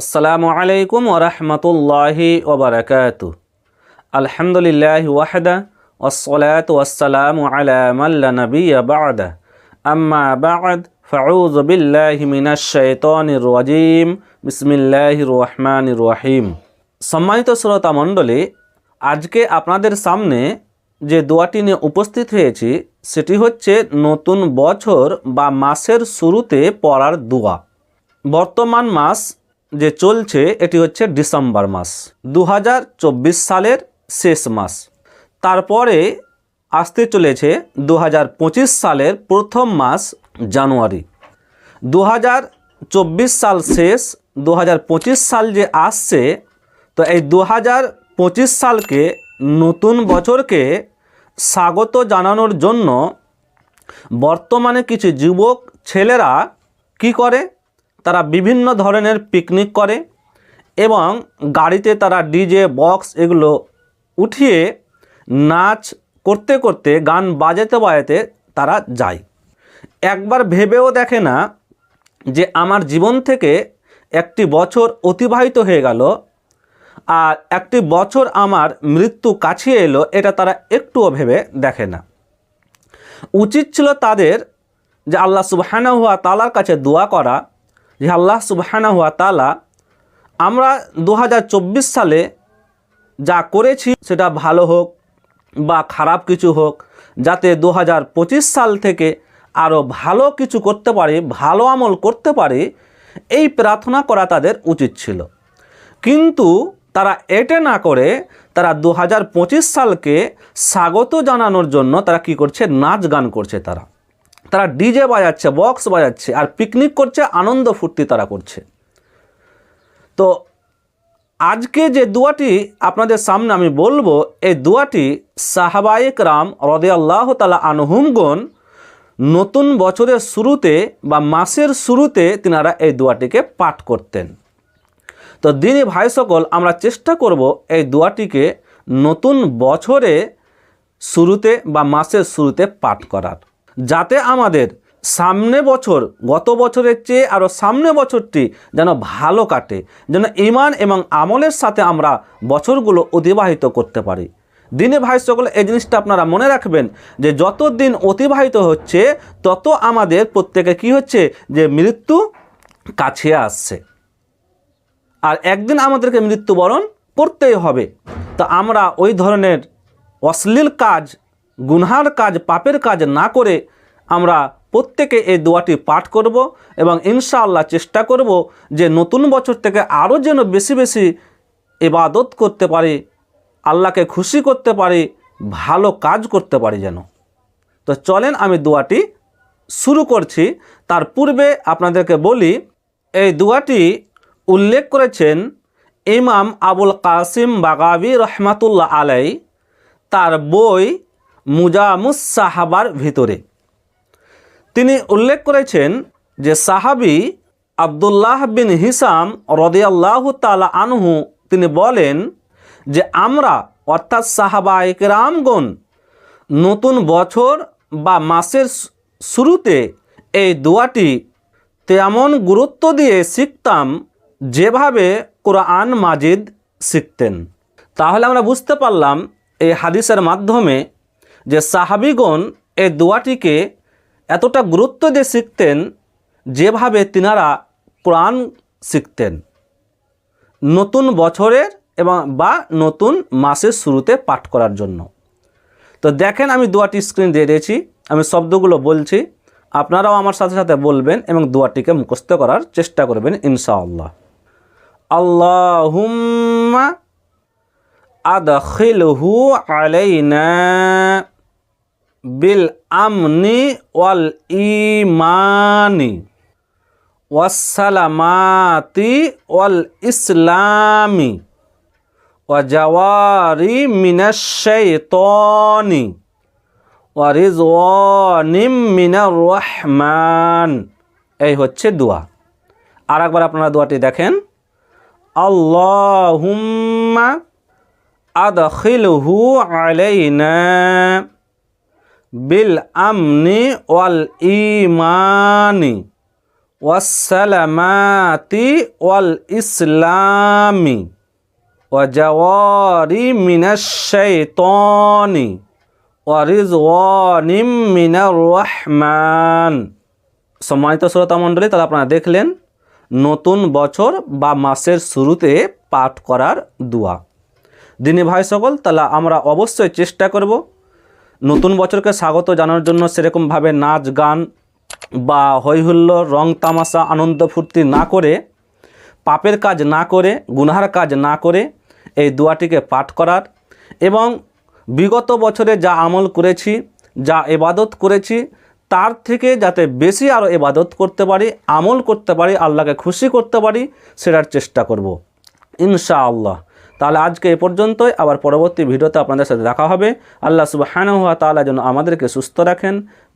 আসসালামু আলাইকুম ওরহমতুল্লাহি ওবরাকাতু আলহামদুলিল্লাহ ওয়াহদা ওসলাত ওয়াসালাম আলা মাল্লা নবী বাদা। আম্মা বাদ ফাউজ বিল্লাহি মিনাশ শাইতানির রাজিম। বিসমিল্লাহির রহমানির রহিম। সম্মানিত শ্রোতা মণ্ডলী, আজকে আপনাদের সামনে যে দোয়াটি নিয়ে উপস্থিত হয়েছি, সেটি হচ্ছে নতুন বছর বা মাসের শুরুতে পড়ার দোয়া। বর্তমান মাস যে চলছে, এটি হচ্ছে ডিসেম্বর মাস দু হাজার চব্বিশ সালের শেষ মাস। তারপরে আসতে চলেছে দু হাজার পঁচিশ সালের প্রথম মাস, জানুয়ারি। দু হাজার চব্বিশ সাল শেষ দু হাজার পঁচিশ সাল যে আসছে, তো এই দু হাজার পঁচিশ সালকে নতুন বছরকে স্বাগত জানানোর জন্য বর্তমানে কিছু যুবক ছেলেরা কি করে? তারা বিভিন্ন ধরনের পিকনিক করে এবং গাড়িতে তারা ডিজে বক্স এগুলো উঠিয়ে নাচ করতে করতে, গান বাজাতে বাজাতে তারা যায়। একবার ভেবেও দেখে না যে আমার জীবন থেকে একটি বছর অতিবাহিত হয়ে গেল আর একটি বছর আমার মৃত্যু কাছিয়ে এলো, এটা তারা একটুও ভেবে দেখে না। উচিত ছিল তাদের যে আল্লাহ সুবহানা হুয়া তালার কাছে দোয়া করা যে আল্লাহ সুবহানা হুয়া তালা আমরা দু হাজার চব্বিশ সালে যা করেছি সেটা ভালো হোক বা খারাপ কিছু হোক, যাতে দু হাজার পঁচিশ সাল থেকে আরও ভালো কিছু করতে পারি, ভালো আমল করতে পারি, এই প্রার্থনা করা তাদের উচিত ছিল। কিন্তু তারা এটা না করে তারা দু হাজার পঁচিশ সালকে স্বাগত জানানোর জন্য তারা কি করছে? নাচ গান করছে তারা। তারা ডিজে বাজাচ্ছে, বক্স বাজাচ্ছে আর পিকনিক করছে, আনন্দ ফুর্তি তারা করছে। তো আজকে যে দোয়াটি আপনাদের সামনে আমি বলব, এই দোয়াটি সাহাবায়ক রাম রদে আল্লাহ তালা আনহুমগণ নতুন বছরের শুরুতে বা মাসের শুরুতে তিনারা এই দোয়াটিকে পাঠ করতেন। তো দিনই ভাই সকল, আমরা চেষ্টা করব এই দোয়াটিকে নতুন বছরে শুরুতে বা মাসের শুরুতে পাঠ করার। যাতে আমাদের সামনে বছর, গত বছরের চেয়ে আরও সামনে বছরটি যেন ভালো কাটে, যেন ইমান এবং আমলের সাথে আমরা বছরগুলো অতিবাহিত করতে পারি। দিনে ভাই সকল, এই জিনিসটা আপনারা মনে রাখবেন যে যত দিন অতিবাহিত হচ্ছে, তত আমাদের প্রত্যেকে কি হচ্ছে যে মৃত্যু কাছে আসছে। আর একদিন আমাদেরকে মৃত্যুবরণ করতেই হবে। তো আমরা ওই ধরনের অশ্লীল কাজ গুনহার কাজ পাপের কাজ না করে আমরা প্রত্যেকে এই দোয়াটি পাঠ করব এবং ইনশাআল্লাহ চেষ্টা করব যে নতুন বছর থেকে আরও যেন বেশি বেশি ইবাদত করতে পারি, আল্লাহকে খুশি করতে পারি, ভালো কাজ করতে পারি যেন। তো চলেন আমি দোয়াটি শুরু করছি। তার পূর্বে আপনাদেরকে বলি, এই দোয়াটি উল্লেখ করেছেন ইমাম আবুল কাসিম বাগাবি রহমাতুল্লাহ আলাই তার বই মুজামুস সাহাবার ভিতরে। তিনি উল্লেখ করেছেন যে সাহাবি আবদুল্লাহ বিন হিসাম রদিয়াল্লাহ তালা আনহু তিনি বলেন যে আমরা, অর্থাৎ সাহাবা একরামগণ, নতুন বছর বা মাসের শুরুতে এই দোয়াটি তেমন গুরুত্ব দিয়ে শিখতাম যেভাবে কোরআন মাজিদ শিখতেন। তাহলে আমরা বুঝতে পারলাম এই হাদিসের মাধ্যমে যে সাহাবিগণ এই দোয়াটিকে এতটা গুরুত্ব দিয়ে শিখতেন যেভাবে তিনারা প্রাণ শিখতেন। নতুন বছরের এবং বা নতুন মাসের শুরুতে পাঠ করার জন্য। তো দেখেন আমি দোয়াটি স্ক্রিন দিয়ে দিয়েছি, আমি শব্দগুলো বলছি, আপনারাও আমার সাথে সাথে বলবেন এবং দোয়াটিকে মুখস্থ করার চেষ্টা করবেন ইনশাআল্লাহ। আল্লাহুম্মা আদখিলহু আলাইনা। বিল আমনি ওয়াল ইমানি ওয়াসালামাতি ওয়াল ইসলামি ওয়াজাওয়ারি মিনাশাইতানি ওয়ারিজওয়ানিম মিনার রহমান এই হচ্ছে দোয়া। আর একবার আপনারা দোয়াটি দেখেন। আল্লাহুম্মা আদখিলহু আলাইনা। বিল আমনি ওয়াল ইমানি ওয়াসালামাতি ওয়াল ইসলামি ওয়াজাওয়ারি মিনাশ শাইতানি ওয়ারিজওয়ানিম মিনার রহমান। সম্মানিত শ্রোতা মণ্ডলী, তাহলে আপনারা দেখলেন নতুন বছর বা মাসের শুরুতে পাঠ করার দোয়া। দিনী ভাই সকল, তাহলে আমরা অবশ্যই চেষ্টা করব নতুন বছরকে স্বাগত জানানোর জন্য সেরকমভাবে নাচ, গান বা হৈহুল্লোর রং, তামাশা, আনন্দ ফুর্তি না করে, পাপের কাজ না করে, গুনহার কাজ না করে এই দোয়াটিকে পাঠ করার এবং বিগত বছরে যা আমল করেছি, যা এবাদত করেছি, তার থেকে যাতে বেশি আরও এবাদত করতে পারি, আমল করতে পারি, আল্লাহকে খুশি করতে পারি, সেটার চেষ্টা করব। ইনশাআল্লাহ। তাহলে আজকে এ পর্যন্তই। আবার পরবর্তী ভিডিওতে আপনাদের সাথে দেখা হবে। আল্লাহ সুবাহ হ্যানহুয়া তালা যেন আমাদেরকে সুস্থ রাখেন,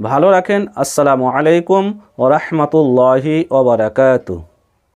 ভালো রাখেন। আসসালামু আলাইকুম ও রহমতুল্লাহি ওবরাকাতু